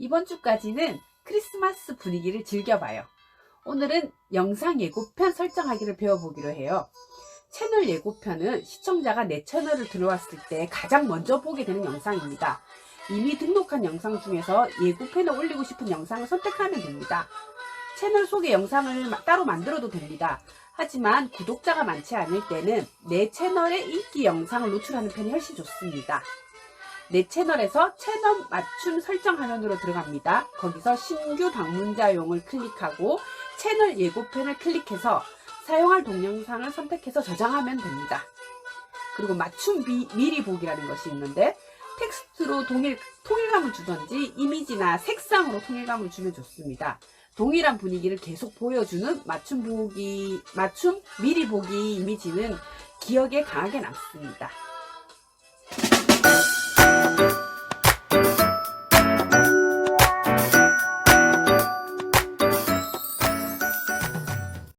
이번 주까지는 크리스마스 분위기를 즐겨봐요. 오늘은 영상 예고편 설정하기를 배워보기로 해요. 채널 예고편은 시청자가 내 채널을 들어왔을 때 가장 먼저 보게 되는 영상입니다. 이미 등록한 영상 중에서 예고편에 올리고 싶은 영상을 선택하면 됩니다. 채널 소개 영상을 마- 따로 만들어도 됩니다. 하지만 구독자가 많지 않을 때는 내 채널의 인기 영상을 노출하는 편이 훨씬 좋습니다. 내 채널에서 채널 맞춤 설정 화면으로 들어갑니다. 거기서 신규 방문자용을 클릭하고 채널 예고편을 클릭해서 사용할 동영상을 선택해서 저장하면 됩니다. 그리고 맞춤 비- 미리 보기라는 것이 있는데 텍스트로 동일, 통일감을 주던지 이미지나 색상으로 통일감을 주면 좋습니다. 동일한 분위기를 계속 보여주는 맞춤 보기, 맞춤 미리 보기 이미지는 기억에 강하게 남습니다.